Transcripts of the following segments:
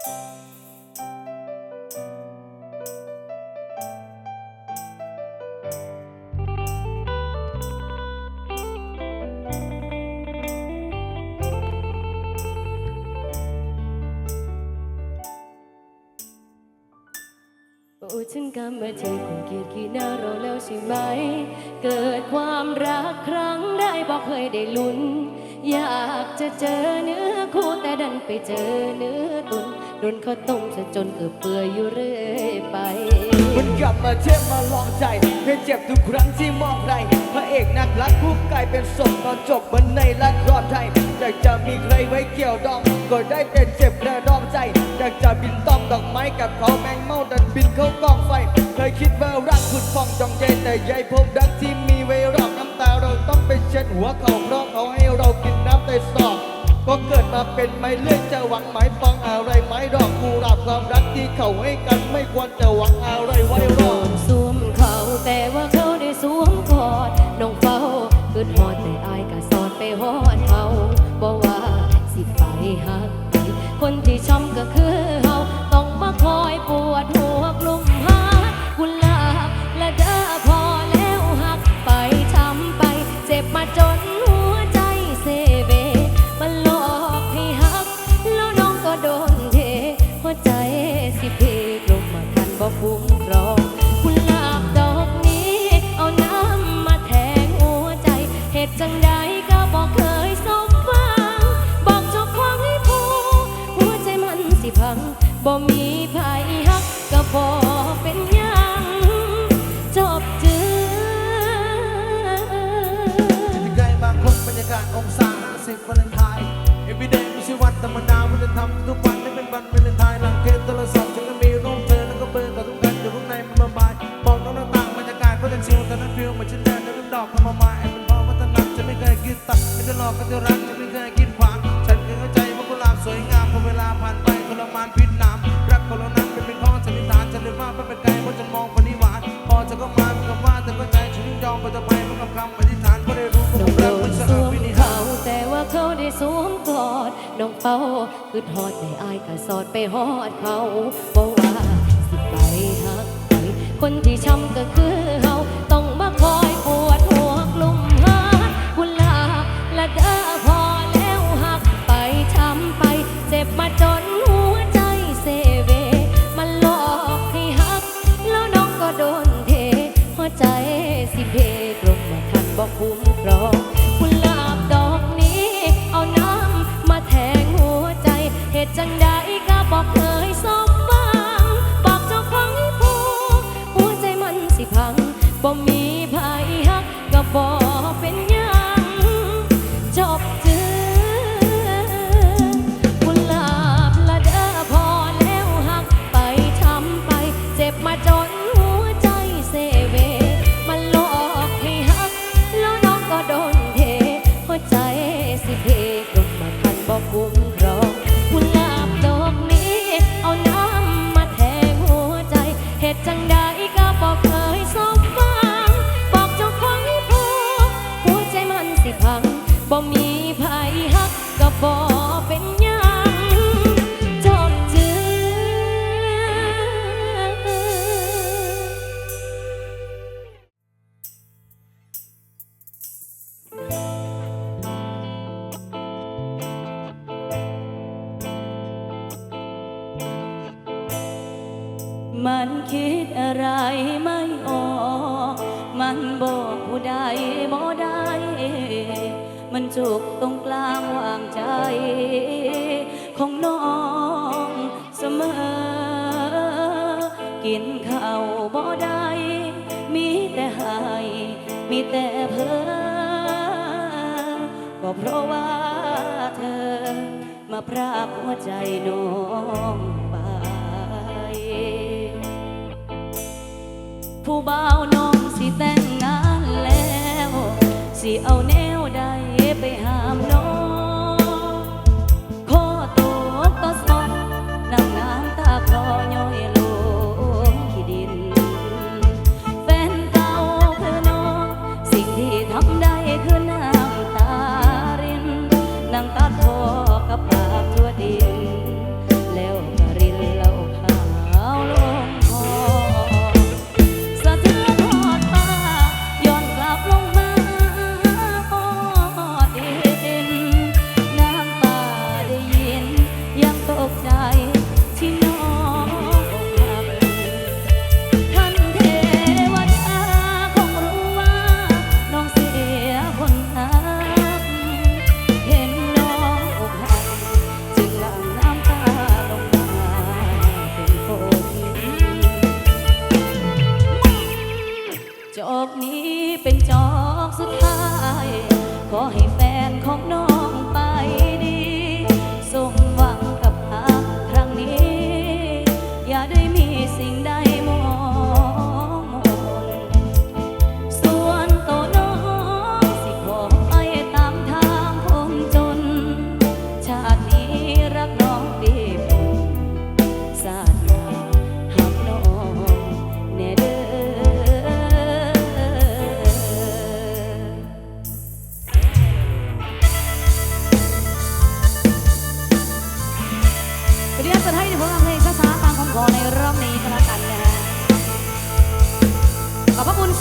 โอ้ฉันกำมาเธอคงเกลียดขี้หน้าเราแล้วใช่ไหม เกิดความรักครั้งได้บอกเคยได้ลุ้น อยากจะเจอเนื้อคู่แต่ดันไปเจอเนื้อตุนโดนเขาต้มซะจนเกือบเปื่อยอยู่เรื่อยไป มันกลับมาเจ็บมาลองใจให้เจ็บทุกครั้งที่มองใครพระเอกนักรักคู่กลายเป็นศพตอนจบเหมือนในละครไทยอยากจะมีใครไว้เกี่ยวดอง ก็ได้แต่เจ็บกระดองใจอยากจะบินต้อมดอกไม้กับเขาแมงเมาดันบินเข้ากองไฟเคยคิดว่ารักขุดฟองจองเจแต่ใยพบรักที่มีไว้รอ เราต้องไปเช็ดหัวเขาเพราะเขาให้เรากินน้ำใต้ซอกก็เกิดมาเป็นไม้เลื่อยจะหวังไม้ปองอะไรไม้ดอกกุหลาบความรักที่เขาให้กันไม่ควรจะหวังอะไรไว้รโดอนสวมเขาแต่ว่าเขาได้สวมกอดน้องเฝ้าขึ้นหอดแต่อายก็สอดไปหอดเขาบอกว่าสิไปหักคนที่ช้ำก็คือเฮาต้องมาคอยปวดหัวกลุ่ม องศาห้าสิบวาเลนไทน์ everyday ไม่ใช่วันธรรมดาวันจะทำทุกป็นวัน สวมกอดน้องเฝ้าคือทอดแต่อายก็สอดไปหอดเขาบอกว่าสิไปหักไปคนที่ช้ำก็คือเฮาต้องมาคอยปวดหัวกลุ่มหากุหลาและเด้อพอแล้วหักไปช้ำไป เจ็บมาจนหัวใจเซเว มันหลอกให้หัก แล้วน้องก็โดนเทหัวใจสิเพกลมมาทันบอกคุ้ม ตุจังใด มันคิดอะไรไม่ออก มันบอกผู้ใดบ่ได้ มันจุกตรงกลางวางใจ ของน้องเสมอ กินข้าวบ่ได้ มีแต่หาย มีแต่เพ้อ ก็เพราะว่าเธอ มาพรากหัวใจน้องไป ผู้บ่าวน้องสิแต่งงานแล้ว สิเอา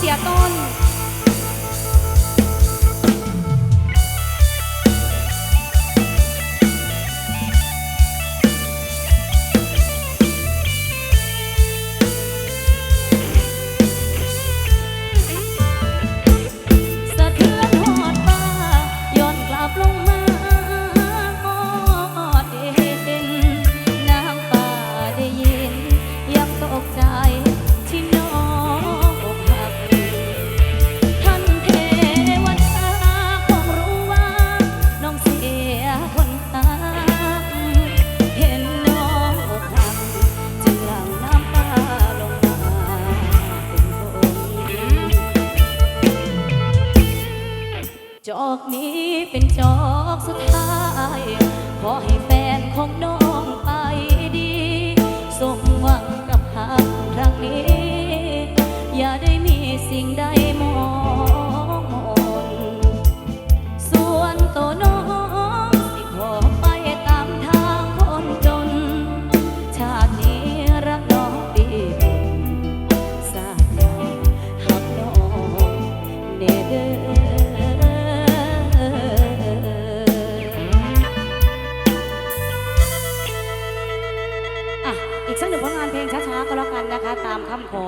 เสียต้น อย่าได้มีสิ่งใดมามคำขอ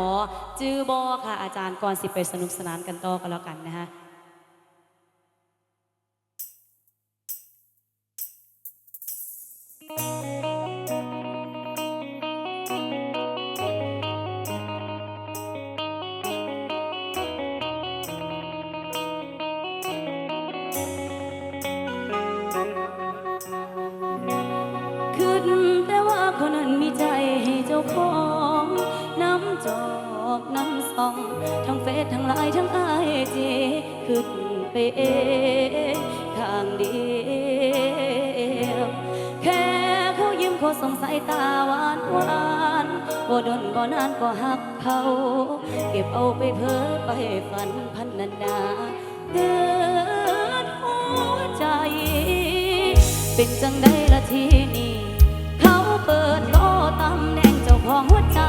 จื้อบอค่ะอาจารย์ก่อนสิไปสนุกสนานกันต่อก็แล้วกันนะฮะ อง ทั้งเฟซทั้งไลน์ทั้งไอจีขึ้นไปเองทางเดียวแค่เขายิ้มเขาสงสัยตาหวานหวานบ่ดนบ่นานก็หักเขา เก็บเอาไปเพ้อไปฝันพันนานาเดือดหัวใจ เป็นจังได้ละทีนี้เขาเปิดโลตำแหน่งเจ้าของหัวใจ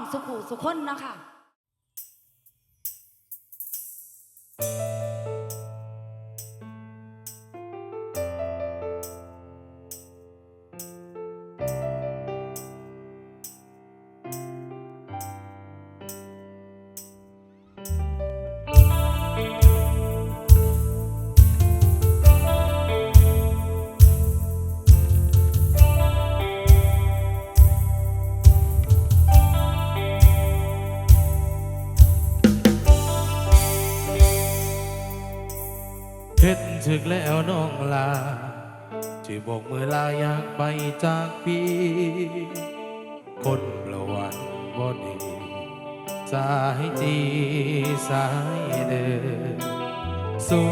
องสุขุสุขคนนะค่ะ ถึกแล้วน้องลาที่บอกเมื่อลาอยากไปจากพี่ คนประวันบ่ดีสายจีสายเดินสั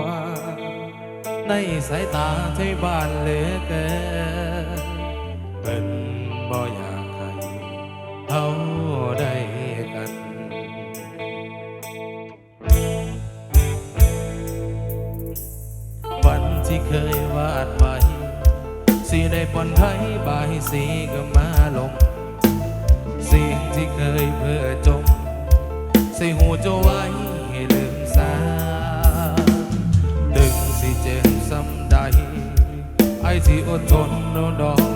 วในสายตาใช่บ้านเหลือเกินเป็นบ่อยากให้เขา บอนไทยบายสีก็มาลงสิ่งที่เคยเพื่อจมใส่หูจะไว้ให้ลืมสาดึงสิเจ็บซ้ำใดไอ้ที่อดทนโดนดอก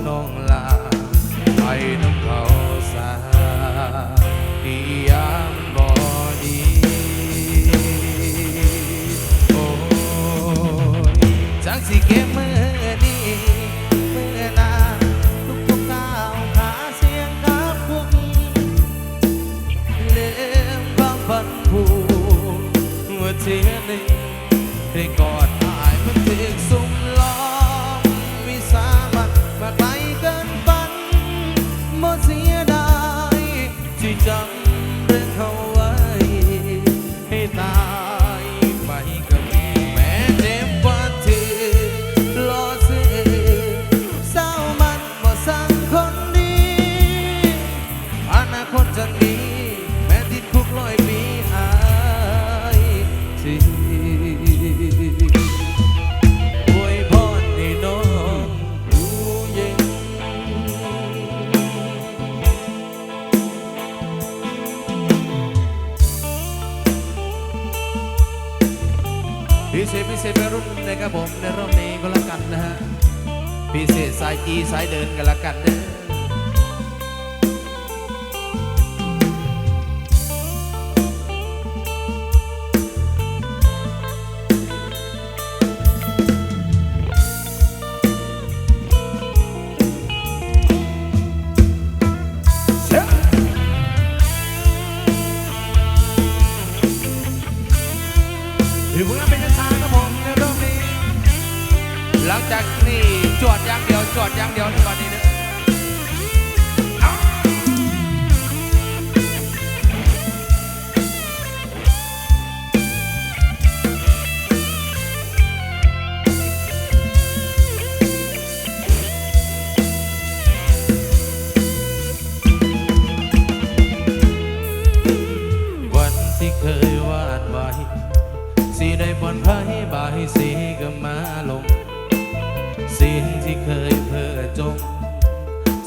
สายกีสายเดินกันละกันเด้อ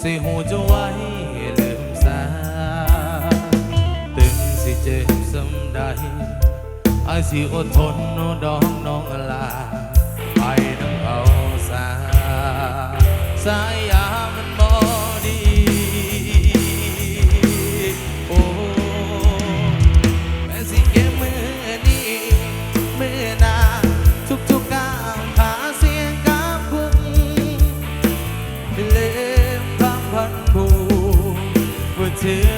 สิหูจะไว้ลืมสาตึงสิเจ็บสำใดไอ้ายสิอดทนโนดองน้องลาไปน้ำเอาสาสาย ลื